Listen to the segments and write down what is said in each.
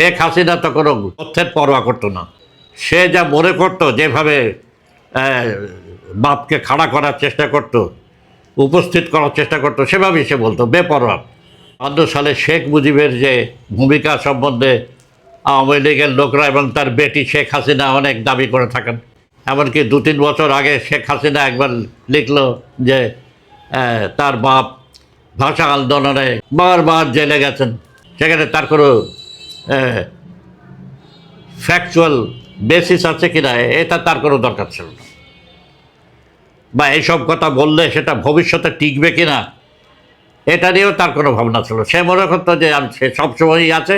শেখ হাসিনা তো কোনো তথ্যের পরোয়া করতো না। সে যা মনে করতো, যেভাবে বাপকে খাড়া করার চেষ্টা করতো, উপস্থিত করার চেষ্টা করতো, সেভাবেই সে বলতো, বেপরোয়া। অন্য সালে শেখ মুজিবের যে ভূমিকা সম্বন্ধে আওয়ামী লীগের লোকরা এবং তার বেটি শেখ হাসিনা অনেক দাবি করে থাকেন। এমনকি দু তিন বছর আগে শেখ হাসিনা একবার লিখলো যে তার বাপ ভাষা আন্দোলনে বারবার জেলে গেছেন। সেখানে তার কোনো ফ্যাকচুয়াল বেসিস আছে কিনা, এটা তার কোনো দরকার ছিল না। বা এইসব কথা বললে সেটা ভবিষ্যতে টিকবে কিনা, এটা নিয়েও তার কোনো ভাবনা ছিল। সে মনে করতো যে সে সবসময়ই আছে,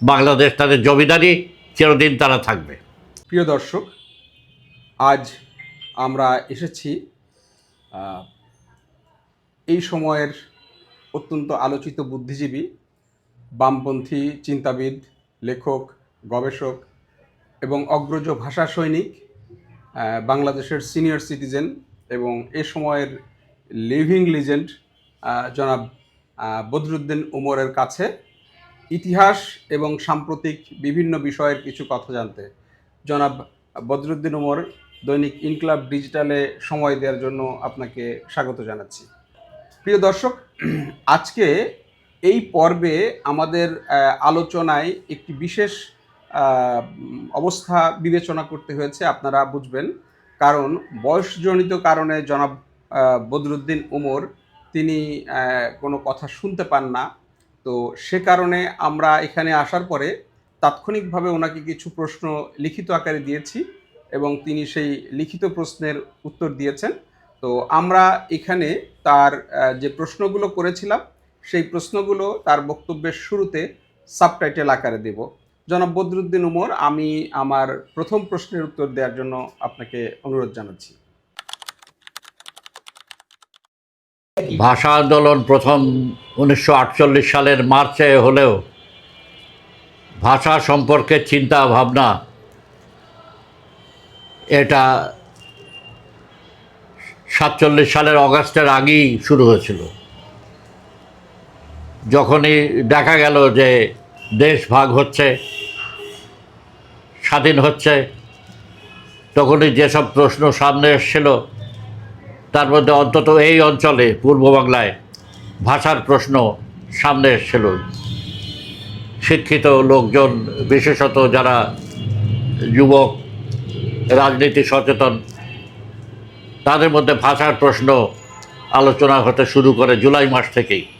বাংলাদেশ তাদের জমিদারি, চিরদিন তারা থাকবে। প্রিয় দর্শক, আজ আমরা এসেছি এই সময়ের অত্যন্ত আলোচিত বুদ্ধিজীবী, বামপন্থী চিন্তাবিদ লেখক, গবেষক এবং অগ্রজ ভাষা সৈনিক বাংলাদেশের সিনিয়র সিটিজেন এবং এ সময়ের লিভিং লিজেন্ড জনাব বদরুদ্দিন উমরের কাছে ইতিহাস এবং সাম্প্রতিক বিভিন্ন বিষয়ের কিছু কথা জানতে। জনাব বদরুদ্দিন উমর, দৈনিক ইনকলাব ডিজিটালে সময় দেওয়ার জন্য আপনাকে স্বাগত জানাচ্ছি। প্রিয় দর্শক, আজকে এই পর্বে আমাদের আলোচনায় একটি বিশেষ অবস্থা বিবেচনা করতে হয়েছে, আপনারা বুঝবেন। কারণ বয়সজনিত কারণে জনাব বদরুদ্দিন উমর তিনি কোনো কথা শুনতে পান না। তো সে কারণে আমরা এখানে আসার পরে তাৎক্ষণিকভাবে ওনাকে কিছু প্রশ্ন লিখিত আকারে দিয়েছি এবং তিনি সেই লিখিত প্রশ্নের উত্তর দিয়েছেন। তো আমরা এখানে তার যে প্রশ্নগুলো করেছিলাম সেই প্রশ্নগুলো তার বক্তব্যের শুরুতে সাবটাইটেল আকারে দেব। জনাব বদরুদ্দিন উমর, আমি আমার প্রথম প্রশ্নের উত্তর দেওয়ার জন্য আপনাকে অনুরোধ জানাচ্ছি। ভাষা আন্দোলন প্রথম উনিশশো আটচল্লিশ সালের মার্চে হলেও ভাষা সম্পর্কে চিন্তা, ভাবনা, এটা সাতচল্লিশ সালের অগাস্টের আগেই শুরু হয়েছিল। যখনই দেখা গেল যে দেশ ভাগ হচ্ছে, স্বাধীন হচ্ছে, তখনই যেসব প্রশ্ন সামনে এসেছিল, তার মধ্যে অন্তত এই অঞ্চলে, পূর্ব বাংলায়, ভাষার প্রশ্ন সামনে এসেছিল। শিক্ষিত লোকজন, বিশেষত যারা যুবক, রাজনীতি সচেতন, তাদের মধ্যে ভাষার প্রশ্ন আলোচনা হতে শুরু করে জুলাই মাস থেকেই।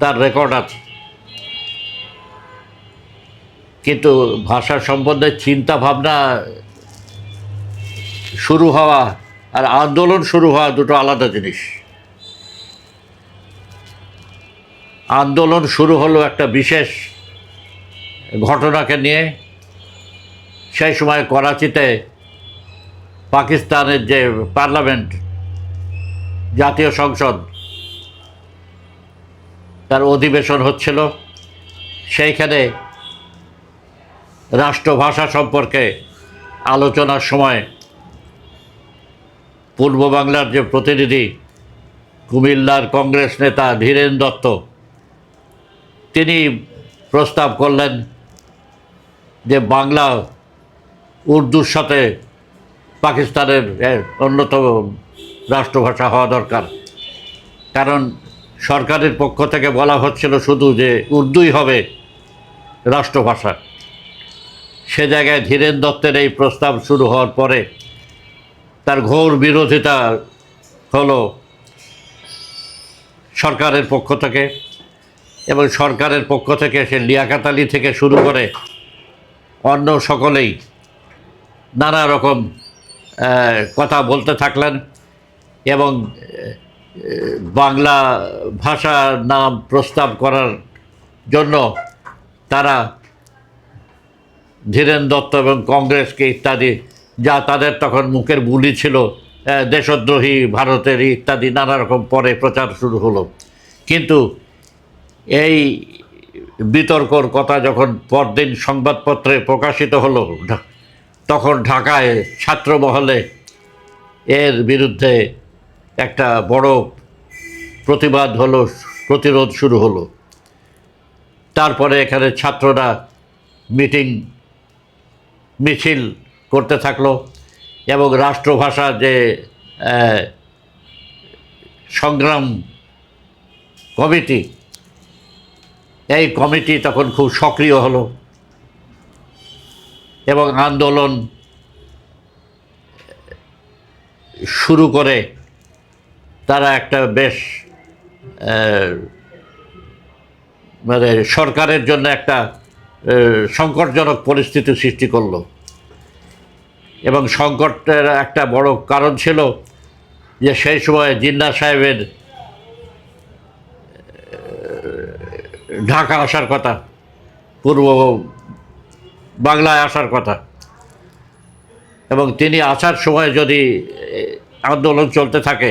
তার রেকর্ড আছে। কিন্তু ভাষা সম্বন্ধে চিন্তা ভাবনা শুরু হওয়া আর আন্দোলন শুরু হওয়া দুটো আলাদা জিনিস। আন্দোলন শুরু হলো একটা বিশেষ ঘটনাকে নিয়ে। সেই সময় করাচিতে পাকিস্তানের যে পার্লামেন্ট, জাতীয় সংসদ তার অধিবেশন হচ্ছিল। সেইখানে রাষ্ট্রভাষা সম্পর্কে আলোচনার সময় পূর্ব বাংলার যে প্রতিনিধি কুমিল্লার কংগ্রেস নেতা ধীরেন দত্ত, তিনি প্রস্তাব করলেন যে বাংলা উর্দুর সাথে পাকিস্তানের অন্যতম রাষ্ট্রভাষা হওয়া দরকার। কারণ সরকারের পক্ষ থেকে বলা হচ্ছিল শুধু যে উর্দুই হবে রাষ্ট্রভাষা। সে জায়গায় ধীরেন দত্তের এই প্রস্তাব শুরু হওয়ার পরে তার ঘোর বিরোধিতা হলো সরকারের পক্ষ থেকে এবং সরকারের পক্ষ থেকে সে লিয়াকাত আলী থেকে শুরু করে অন্য সকলেই নানা রকম কথা বলতে থাকলেন এবং বাংলা ভাষা নাম প্রস্তাব করার জন্য তারা ধীরেন দত্ত এবং কংগ্রেসকে ইত্যাদি, যা তাদের তখন মুখের বুলি ছিল দেশদ্রোহী, ভারতের ইত্যাদি, নানা রকম পরে প্রচার শুরু হলো। কিন্তু এই বিতর্কর কথা যখন পরদিন সংবাদপত্রে প্রকাশিত হলো তখন ঢাকায় ছাত্রমহলে এর বিরুদ্ধে একটা বড় প্রতিবাদ হলো, প্রতিরোধ শুরু হলো। তারপরে এখানে ছাত্ররা মিটিং, মিছিল করতে থাকল এবং রাষ্ট্রভাষা যে সংগ্রাম কমিটি, এই কমিটি তখন খুব সক্রিয় হলো এবং আন্দোলন শুরু করে তারা একটা বেশ মানে সরকারের জন্য একটা সংকটজনক পরিস্থিতি সৃষ্টি করল। এবং সংকটের একটা বড় কারণ ছিল যে সেই সময় জিন্না সাহেবের ঢাকা আসার কথা, পূর্ব বাংলায় আসার কথা। এবং তিনি আসার সময় যদি আন্দোলন চলতে থাকে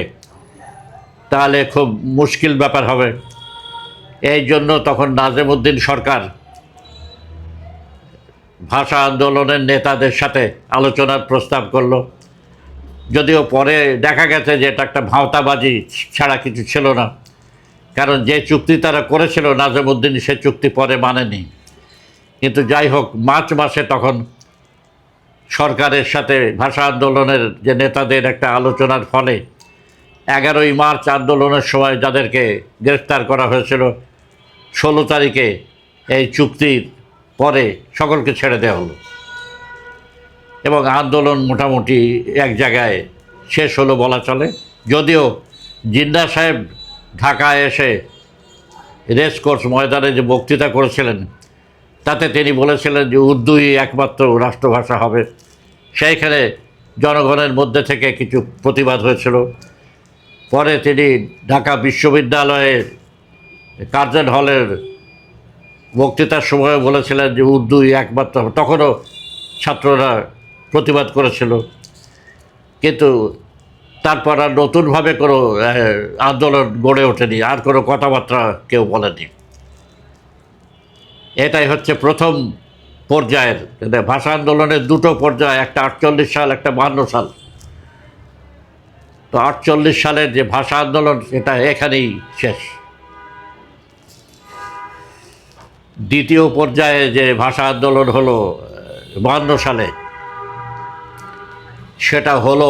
তাহলে খুব মুশকিল ব্যাপার হবে। এই জন্য তখন নাজিমুদ্দিন সরকার ভাষা আন্দোলনের নেতাদের সাথে আলোচনার প্রস্তাব করল। যদিও পরে দেখা গেছে যে এটা একটা ভাওতাবাজি ছাড়া কিছু ছিল না। কারণ যে চুক্তি তারা করেছিল নাজিমুদ্দিন, সে চুক্তি পরে মানেনি। কিন্তু যাই হোক, মার্চ মাসে তখন সরকারের সাথে ভাষা আন্দোলনের যে নেতাদের একটা আলোচনার ফলে এগারোই মার্চ আন্দোলনের সময় যাদেরকে গ্রেফতার করা হয়েছিল, ষোলো তারিখে এই চুক্তির পরে সকলকে ছেড়ে দেওয়া হলো। এবং আন্দোলন মোটামুটি এক জায়গায় শেষ হলো বলা চলে। যদিও জিন্না সাহেব ঢাকায় এসে রেস কোর্স ময়দানে যে বক্তৃতা করেছিলেন, তাতে তিনি বলেছিলেন যে উর্দুই একমাত্র রাষ্ট্রভাষা হবে। সেইখানে জনগণের মধ্যে থেকে কিছু প্রতিবাদ হয়েছিল। পরে তিনি ঢাকা বিশ্ববিদ্যালয়ের কার্জন হলের বক্তৃতার সময় বলেছিলেন যে উর্দুই একমাত্র, তখনও ছাত্ররা প্রতিবাদ করেছিল। কিন্তু তারপর আর নতুনভাবে কোনো আন্দোলন গড়ে ওঠেনি, আর কোনো কথাবার্তা কেউ বলেনি। এটাই হচ্ছে প্রথম পর্যায়ের মানে ভাষা আন্দোলনের দুটো পর্যায়, একটা আটচল্লিশ সাল, একটা বাহান্ন সাল। তো আটচল্লিশ সালের যে ভাষা আন্দোলন এটা এখানেই শেষ। দ্বিতীয় পর্যায়ে যে ভাষা আন্দোলন হলো, বাহান্ন সালে, সেটা হলো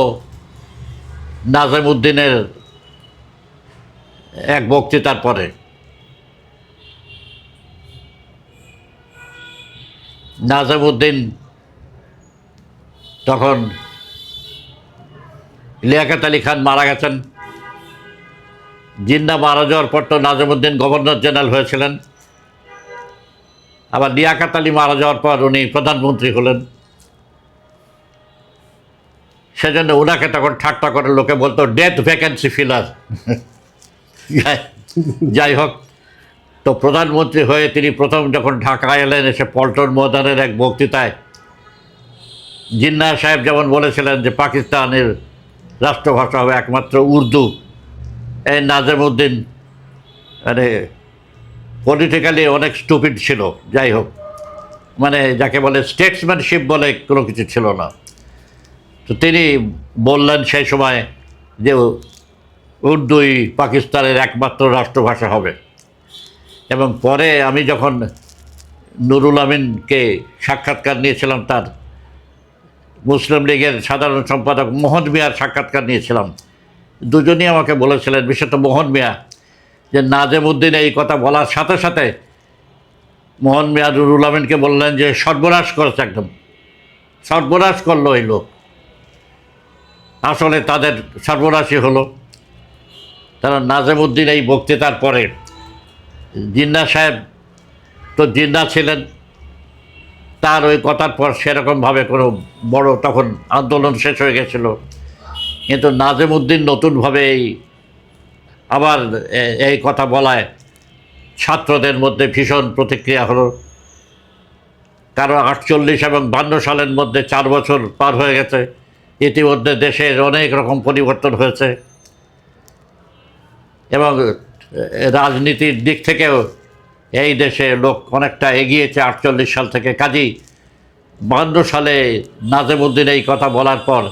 নাজিমুদ্দিনের এক বক্তৃতার পরে। নাজিমুদ্দিন তখন লিয়াকত আলী খান মারা গেছেন। জিন্না মারা যাওয়ার পর তো নাজিমুদ্দিন গভর্নর জেনারেল হয়েছিলেন। আবার লিয়াকাত আলী মারা যাওয়ার পর উনি প্রধানমন্ত্রী হলেন। সেজন্য ওনাকে তখন ঠাট্টা করে লোকে বলতো ডেথ ভ্যাকেন্সি ফিলার যাই হোক, তো প্রধানমন্ত্রী হয়ে তিনি প্রথম যখন ঢাকা এলেন, এসে পল্টন ময়দানের এক বক্তৃতায় জিন্না সাহেব যেমন বলেছিলেন যে, পাকিস্তানের রাষ্ট্রভাষা হবে একমাত্র উর্দু। এই নাজিমুদ্দিন মানে পলিটিক্যালি অনেক স্টুপিড ছিল, যাই হোক। মানে যাকে বলে স্টেটসম্যানশিপ বলে কোনো কিছু ছিল না। তো তিনি বললেন সেই সময় যে উর্দুই পাকিস্তানের একমাত্র রাষ্ট্রভাষা হবে। এবং পরে আমি যখন নুরুল আমিনকে সাক্ষাৎকার নিয়েছিলাম তার মুসলিম লীগের সাধারণ সম্পাদক মোহন মিয়ার সাক্ষাৎকার নিয়েছিলাম। দুজনই আমাকে বলেছিলেন, বিশেষত মোহন মিয়া, যে নাজেমুদ্দিন এই কথা বলার সাথে সাথে মোহন মিয়া নুরুল আমিনকে বললেন যে সর্বনাশ করেছে একদম। সর্বনাশ করল এই লোক। আসলে তাদের সর্বনাশই হলো। তারা নাজেমুদ্দিন এই বক্তৃতার পরে জিন্না সাহেব তো জিন্না ছিলেন তার ওই কথার পর সেরকমভাবে কোনো বড় তখন আন্দোলন শেষ হয়ে গেছিল। কিন্তু নাজেমুদ্দিন নতুনভাবে এই আবার এই কথা বলায়, ছাত্রদের মধ্যে ভীষণ প্রতিক্রিয়া হলো। কারণ আটচল্লিশ এবং বান্ন সালের মধ্যে চার বছর পার হয়ে গেছে। ইতিমধ্যে দেশের অনেক রকম পরিবর্তন হয়েছে। এবং রাজনীতির দিক থেকেও এই দেশে লোক অনেকটা এগিয়েছে আটচল্লিশ সাল থেকে। কাজী বান্ন সালে নাজেমুদ্দিন এই কথা বলার পর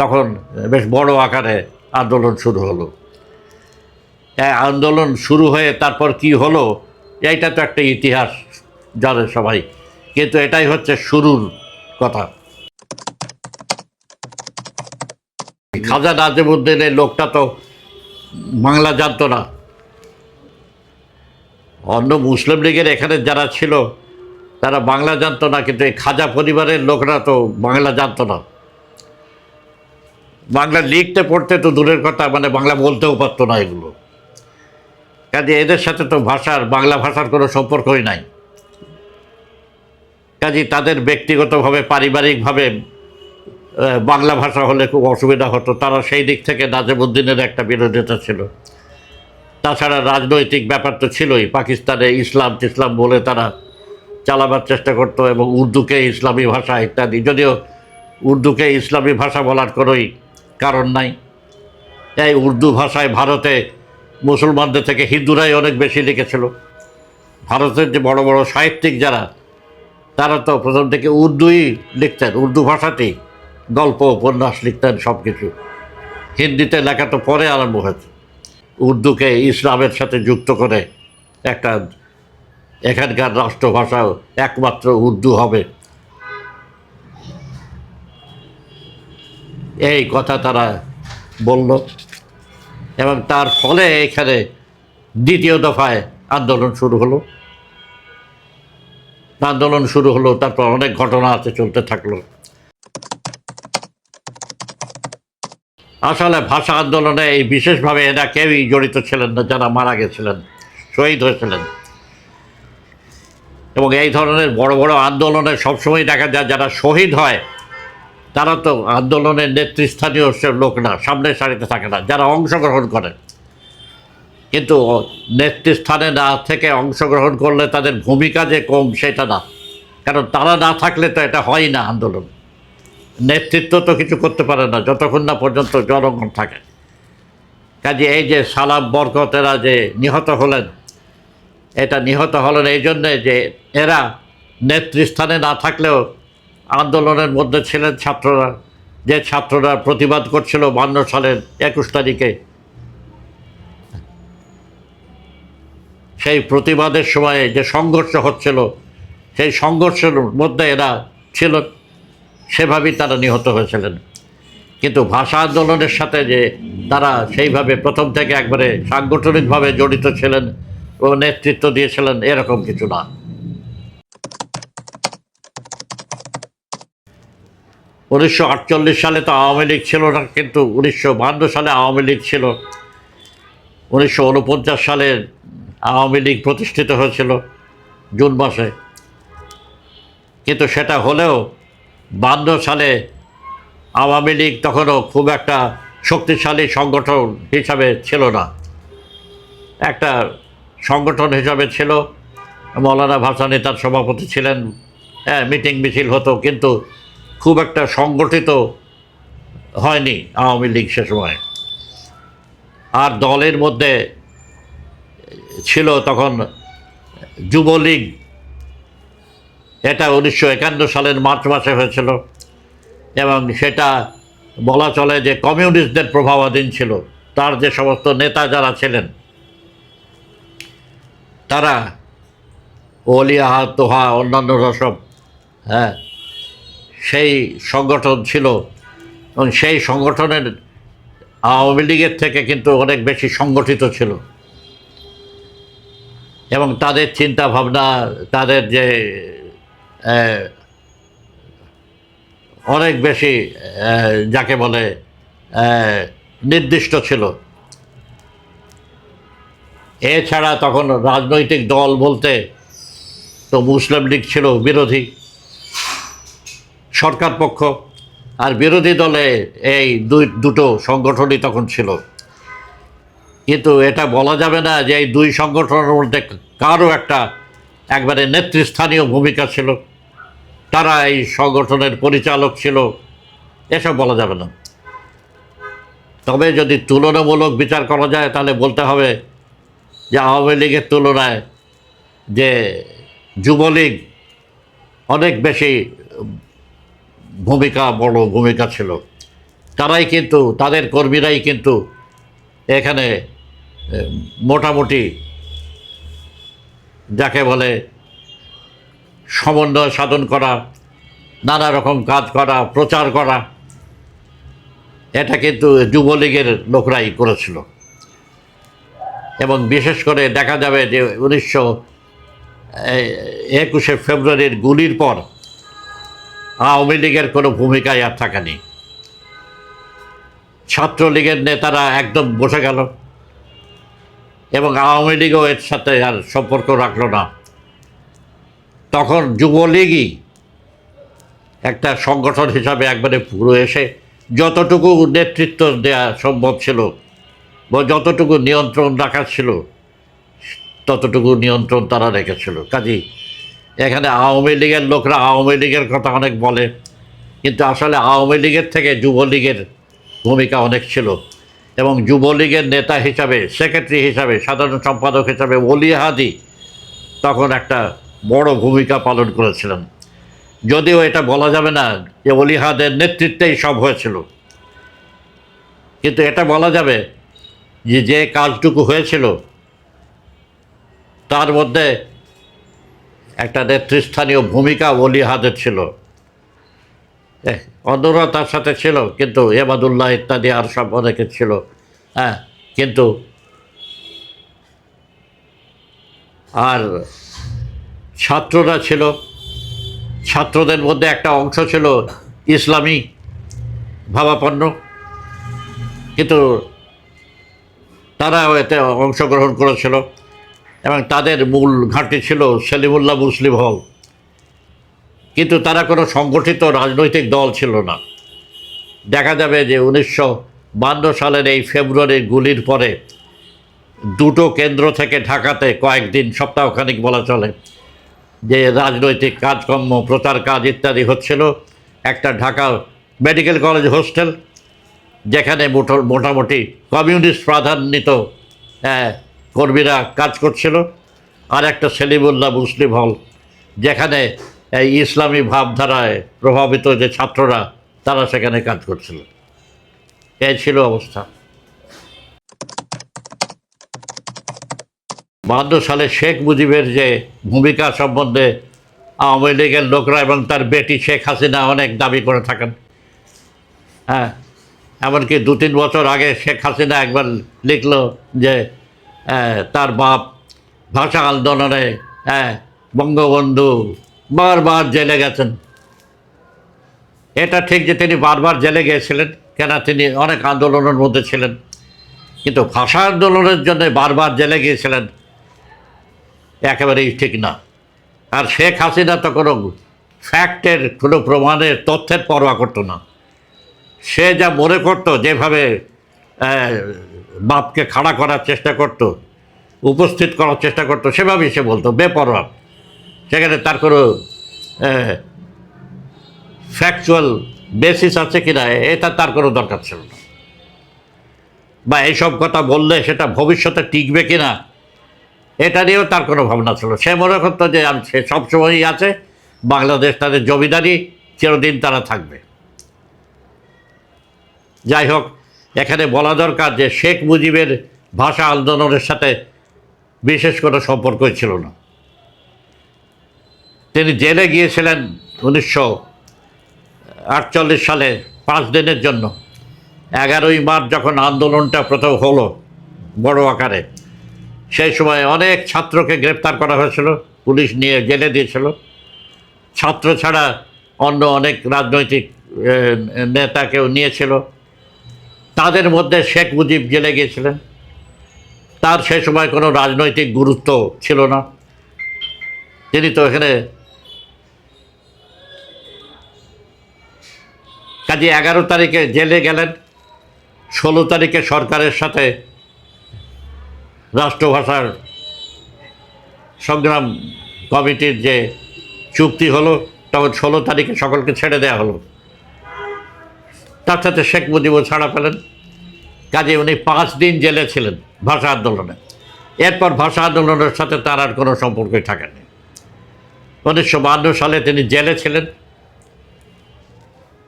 তখন বেশ বড় আকারে আন্দোলন শুরু হলো। আন্দোলন শুরু হয়ে তারপর কি হলো, এইটা তো একটা ইতিহাস জানে সবাই, কিন্তু এটাই হচ্ছে শুরুর কথা। খাজা নাজিমুদ্দিনের লোকটা তো বাংলা জানতো না। অন্য মুসলিম লীগের এখানে যারা ছিল, তারা বাংলা জানতো না, কিন্তু এই খাজা পরিবারের লোকরা তো বাংলা জানতো না। বাংলা লিখতে পড়তে তো দূরের কথা মানে বাংলা বলতেও পারতো না এগুলো। কাজে এদের সাথে তো ভাষার, বাংলা ভাষার কোনো সম্পর্কই নাই। কাজে তাদের ব্যক্তিগতভাবে, পারিবারিকভাবে বাংলা ভাষা হলে খুব অসুবিধা হতো। তারা সেই দিক থেকে নাজিমুদ্দিনের একটা বিরোধিতা ছিল। তাছাড়া রাজনৈতিক ব্যাপার তো ছিলই। পাকিস্তানে ইসলাম টিসলাম বলে তারা চালাবার চেষ্টা করতো এবং উর্দুকে ইসলামী ভাষা ইত্যাদি। যদিও উর্দুকে ইসলামী ভাষা বলার কোনোই কারণ নাই। এই উর্দু ভাষায় ভারতে মুসলমানদের থেকে হিন্দুরাই অনেক বেশি লিখেছিল। ভারতের যে বড় বড় সাহিত্যিক যারা, তারা তো প্রথম থেকে উর্দুই লিখতেন, উর্দু ভাষাতেই গল্প, উপন্যাস লিখতেন সব কিছু হিন্দিতে লেখা তো পরে আরম্ভ হয়েছে। উর্দুকে ইসলামের সাথে যুক্ত করে একটা এখানকার রাষ্ট্রভাষা একমাত্র উর্দু হবে। এই কথা তারা বলল এবং তার ফলে এখানে দ্বিতীয় দফায় আন্দোলন শুরু হলো। আন্দোলন শুরু হলো, তারপর অনেক ঘটনা আছে, চলতে থাকল। আসলে ভাষা আন্দোলনে এই বিশেষভাবে এরা কেউই জড়িত ছিলেন না, যারা মারা গেছিলেন, শহীদ হয়েছিলেন। এবং এই ধরনের বড় বড় আন্দোলনে সবসময় দেখা যায় যারা শহীদ হয়, তারা তো আন্দোলনের নেতৃস্থানীয় লোক না সামনের সারিতে থাকে না, যারা অংশগ্রহণ করে। কিন্তু নেতৃস্থানে না থেকে অংশগ্রহণ করলে তাদের ভূমিকা যে কম, সেটা না। কারণ তারা না থাকলে তো এটা হয় না আন্দোলন। নেতৃত্ব তো কিছু করতে পারে না, যতক্ষণ না পর্যন্ত জনগণ থাকে। কাজে এই যে সালাম বরকতেরা যে নিহত হলেন, এটা নিহত হলেন এই জন্যে যে এরা নেতৃস্থানে না থাকলেও আন্দোলনের মধ্যে ছিলেন ছাত্ররা, যে ছাত্ররা প্রতিবাদ করছিল বান্ন সালের একুশ তারিখে। সেই প্রতিবাদের সময়ে যে সংঘর্ষ হচ্ছিল, সেই সংঘর্ষের মধ্যে এরা ছিল সেভাবেই তারা নিহত হয়েছিলেন। কিন্তু ভাষা আন্দোলনের সাথে যে তারা সেইভাবে প্রথম থেকে একবারে সাংগঠনিকভাবে জড়িত ছিলেন ও নেতৃত্ব দিয়েছিলেন, এরকম কিছু না। উনিশশো আটচল্লিশ সালে তো আওয়ামী লীগ ছিল না, কিন্তু উনিশশো সালে আওয়ামী লীগ ছিল। উনিশশো উনপঞ্চাশ সালে আওয়ামী লীগ প্রতিষ্ঠিত হয়েছিল জুন মাসে। কিন্তু সেটা হলেও বান্ন সালে আওয়ামী লীগ তখনও খুব একটা শক্তিশালী সংগঠন হিসাবে ছিল না। একটা সংগঠন হিসাবে ছিল। মৌলানা ভাসানী তার সভাপতি ছিলেন। হ্যাঁ মিটিং মিছিল হতো, কিন্তু খুব একটা সংগঠিত হয়নি আওয়ামী লীগ সে সময়। আর দলের মধ্যে ছিল তখন যুবলীগ এটা উনিশশো একান্ন সালের মার্চ মাসে হয়েছিল। এবং সেটা বলা চলে যে কমিউনিস্টদের প্রভাবাধীন ছিল। তার যে সমস্ত নেতা যারা ছিলেন, তারা ওলিয়াহা তোহা, অন্যান্যরা সব হ্যাঁ সেই সংগঠন ছিল। এবং সেই সংগঠনের আওয়ামী লীগের থেকে কিন্তু অনেক বেশি সংগঠিত ছিল। এবং তাদের চিন্তা ভাবনা তাদের যে অনেক বেশি যাকে বলে নির্দিষ্ট ছিল। এছাড়া তখন রাজনৈতিক দল বলতে তো মুসলিম লীগ ছিল বিরোধী, সরকার পক্ষ, আর বিরোধী দলে এই দুই, দুটো সংগঠনই তখন ছিল। কিন্তু এটা বলা যাবে না যে এই দুই সংগঠনের মধ্যে কারও একটা একবারে নেতৃস্থানীয় ভূমিকা ছিল। তারা এই সংগঠনের পরিচালক ছিল, এসব বলা যাবে না। তবে যদি তুলনামূলক বিচার করা যায়, তাহলে বলতে হবে যে আওয়ামী লীগের তুলনায় যে যুবলীগ অনেক বেশি ভূমিকা, বড় ভূমিকা ছিল। তারাই কিন্তু, তাদের কর্মীরাই কিন্তু এখানে মোটামুটি যাকে বলে সমন্বয় সাধন করা, নানা রকম কাজ করা, প্রচার করা, এটা কিন্তু যুবলীগের লোকরাই করেছিল। এবং বিশেষ করে দেখা যাবে যে উনিশশো একুশে ফেব্রুয়ারির গুলির পর আওয়ামী লীগের কোনো ভূমিকায় আর থাকেনি। ছাত্রলীগের নেতারা একদম বসে গেল। এবং আওয়ামী লীগও এর সাথে আর সম্পর্ক রাখল না। তখন যুবলীগই একটা সংগঠন হিসাবে একবারে পুরো এসে যতটুকু নেতৃত্ব দেওয়া সম্ভব ছিল বা যতটুকু নিয়ন্ত্রণ রাখা ছিল, ততটুকু নিয়ন্ত্রণ তারা রেখেছিল। কাজেই এখানে আওয়ামী লীগের লোকরা আওয়ামী লীগের কথা অনেক বলে, কিন্তু আসলে আওয়ামী লীগের থেকে যুবলীগের ভূমিকা অনেক ছিল এবং যুবলীগের নেতা হিসাবে, সেক্রেটারি হিসাবে, সাধারণ সম্পাদক হিসাবে ওলি হাদি তখন একটা বড় ভূমিকা পালন করেছিলেন যদিও এটা বলা যাবে না যে অলিহাদের নেতৃত্বেই সব হয়েছিল। কিন্তু এটা বলা যাবে যে যে কাজটুকু হয়েছিল, তার মধ্যে একটা নেতৃস্থানীয় ভূমিকা অলিহাদের ছিল। অন্যরা তার সাথে ছিল, কিন্তু এবাদুল্লাহ ইত্যাদি আর সব অনেকে ছিল। হ্যাঁ কিন্তু আর ছাত্ররা ছিল, ছাত্রদের মধ্যে একটা অংশ ছিল ইসলামী ভাবাপন্ন। কিন্তু তারাও এতে অংশগ্রহণ করেছিল এবং তাদের মূল ঘাঁটি ছিল সেলিমুল্লাহ মুসলিম হল। কিন্তু তারা কোনো সংগঠিত রাজনৈতিক দল ছিল না। দেখা যাবে যে উনিশশো সালের এই ফেব্রুয়ারির গুলির পরে দুটো কেন্দ্র থেকে ঢাকাতে কয়েকদিন, সপ্তাহখানিক বলা চলে যে রাজনৈতিক কাজকর্ম প্রচার কাজ ইত্যাদি হচ্ছিল একটা ঢাকা মেডিকেল কলেজ হোস্টেল যেখানে মোটো- মোটামুটি কমিউনিস্ট প্রাধান্বিত হ্যাঁ, কর্মীরা কাজ করছিল আর একটা সেলিমুল্লাহ মুসলিম হল যেখানে এই ইসলামী ভাবধারায় প্রভাবিত যে ছাত্ররা তারা সেখানে কাজ করছিল। এই ছিল অবস্থা। বাহান্ন সালে শেখ মুজিবের যে ভূমিকা সম্বন্ধে আওয়ামী লীগের লোকরা এবং তার বেটি শেখ হাসিনা অনেক দাবি করে থাকেন। হ্যাঁ এমনকি দু তিন বছর আগে শেখ হাসিনা একবার লিখল যে তার বাপ ভাষা আন্দোলনে হ্যাঁ বঙ্গবন্ধু বারবার জেলে গেছেন। এটা ঠিক যে তিনি বারবার জেলে গিয়েছিলেন, কেন তিনি অনেক আন্দোলনের মধ্যে ছিলেন। কিন্তু ভাষা আন্দোলনের জন্য বারবার জেলে গিয়েছিলেন। একেবারেই ঠিক না। আর শেখ হাসিনা তো কোনো ফ্যাক্টের, কোনো প্রমাণের, তথ্যের পরোয়া করতো না। সে যা মনে করতো, যেভাবে বাপকে খাড়া করার চেষ্টা করত, উপস্থিত করার চেষ্টা করতো, সেভাবেই সে বলতো, বেপরোয়া। সেখানে তার কোনো ফ্যাকচুয়াল বেসিস আছে কি না এটা তার কোনো দরকার ছিল না। বা এইসব কথা বললে সেটা ভবিষ্যতে টিকবে কি না এটা নিয়েও তার কোনো ভাবনা ছিল। সে মনে করতো যে সে সবসময়ই আছে, বাংলাদেশ তাদের জমিদারি, চিরদিন তারা থাকবে। যাই হোক, এখানে বলা দরকার যে শেখ মুজিবের ভাষা আন্দোলনের সাথে বিশেষ কোনো সম্পর্কই ছিল না। তিনি জেলে গিয়েছিলেন উনিশশো আটচল্লিশ সালে পাঁচ দিনের জন্য। এগারোই মার্চ যখন আন্দোলনটা প্রথম হলো বড় আকারে সেই সময় অনেক ছাত্রকে গ্রেপ্তার করা হয়েছিল, পুলিশ নিয়ে জেলে দিয়েছিল। ছাত্র ছাড়া অন্য অনেক রাজনৈতিক নেতাকেও নিয়েছিল। তাদের মধ্যে শেখ মুজিব জেলে গিয়েছিলেন। তার সে সময় কোনো রাজনৈতিক গুরুত্ব ছিল না। তিনি তো এখানে কাজে এগারো তারিখে জেলে গেলেন। ষোলো তারিখে সরকারের সাথে রাষ্ট্রভাষার সংগ্রাম কমিটির যে চুক্তি হলো, তখন ষোলো তারিখে সকলকে ছেড়ে দেওয়া হলো। তার সাথে শেখ মুজিবও ছাড়া পেলেন। কাজে উনি পাঁচ দিন জেলে ছিলেন ভাষা আন্দোলনে। এরপর ভাষা আন্দোলনের সাথে তার আর কোনো সম্পর্কই থাকেনি। উনিশশো বাহান্ন সালে তিনি জেলে ছিলেন।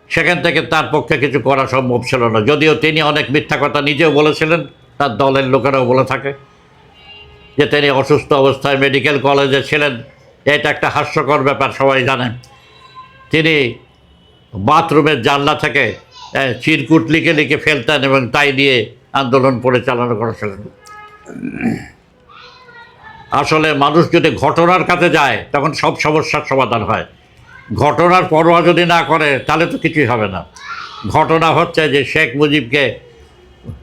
সেখান থেকে তার পক্ষে কিছু করা সম্ভব ছিল না। যদিও তিনি অনেক মিথ্যা কথা নিজেও বলেছিলেন, তার দলের লোকেরাও বলে থাকে। যে তিনি অসুস্থ অবস্থায় মেডিকেল কলেজে ছিলেন, এটা একটা হাস্যকর ব্যাপার, সবাই জানেন। তিনি বাথরুমের জানলা থেকে চিরকুট লিখে লিখে ফেলতেন এবং তাই দিয়ে আন্দোলন পরিচালনা করেছিলেন। আসলে মানুষ যদি ঘটনার কাছে যায়, তখন সব সমস্যার সমাধান হয়। ঘটনার পরোয়া যদি না করে, তাহলে তো কিছুই হবে না। ঘটনা হচ্ছে যে শেখ মুজিবকে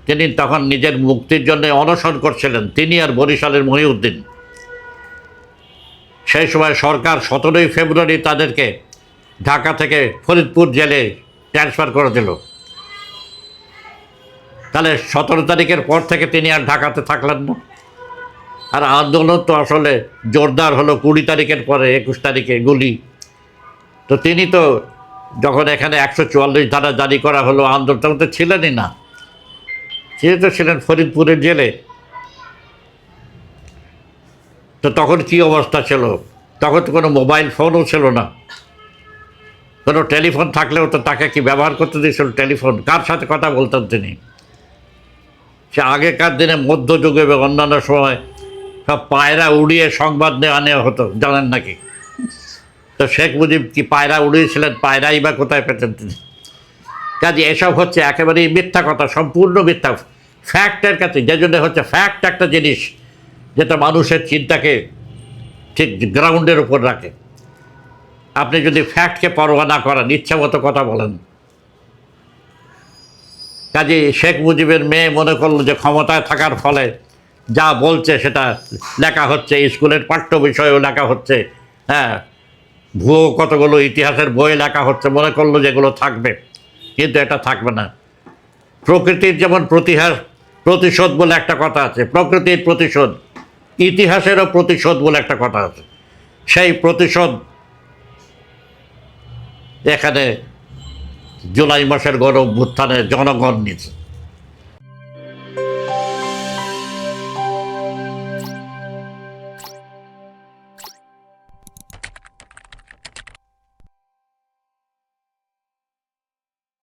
তিনি তখন নিজের মুক্তির জন্য অনশন করছিলেন, তিনি আর বরিশালের মহিউদ্দিন। সেই সময় সরকার সতেরোই ফেব্রুয়ারি তাদেরকে ঢাকা থেকে ফরিদপুর জেলে ট্রান্সফার করে দিল। তাহলে সতেরো তারিখের পর থেকে তিনি আর ঢাকাতে থাকলেন না। আর আন্দোলন তো আসলে জোরদার হলো কুড়ি তারিখের পরে, একুশ তারিখে গুলি। তো তিনি তো যখন এখানে একশো চুয়াল্লিশ ধারা জারি করা হলো, আন্দোলন তো ছিলেনই না। তিনি তো ছিলেন ফরিদপুরের জেলে, তো তখন কি অবস্থা ছিল? তখন তো কোনো মোবাইল ফোনও ছিল না। কোনো টেলিফোন থাকলেও তো তাকে কি ব্যবহার করতে দিয়েছিল টেলিফোন? কার সাথে কথা বলতেন তিনি? সে আগেকার দিনে মধ্যযুগে এবং অন্যান্য সময় সব পায়রা উড়িয়ে সংবাদ নেওয়া নেওয়া হতো, জানেন নাকি? তো শেখ মুজিব কি পায়রা উড়িয়েছিলেন? পায়রাই বা কোথায় পেতেন তিনি? কাজে এসব হচ্ছে একেবারেই মিথ্যা কথা, সম্পূর্ণ মিথ্যা। ফ্যাক্টের কাছে যে জন্য হচ্ছে ফ্যাক্ট একটা জিনিস যেটা মানুষের চিন্তাকে ঠিক গ্রাউন্ডের উপর রাখে। আপনি যদি ফ্যাক্টকে পরোয়া না করেন ইচ্ছা মতো কথা বলেন। কাজে শেখ মুজিবের মেয়ে মনে করল যে ক্ষমতায় থাকার ফলে যা বলছে সেটা লেখা হচ্ছে, স্কুলের পাঠ্য বিষয়েও লেখা হচ্ছে হ্যাঁ ভুয়ো কতগুলো ইতিহাসের বই লেখা হচ্ছে, মনে করল যেগুলো থাকবে। কিন্তু এটা থাকবে না। প্রকৃতির যেমন প্রতিহার প্রতিশোধ বলে একটা কথা আছে, প্রকৃতির প্রতিশোধ, ইতিহাসেরও প্রতিশোধ বলে একটা কথা আছে। সেই প্রতিশোধ এখানে জুলাই মাসের গণ অভ্যুত্থানে জনগণ নিচ্ছে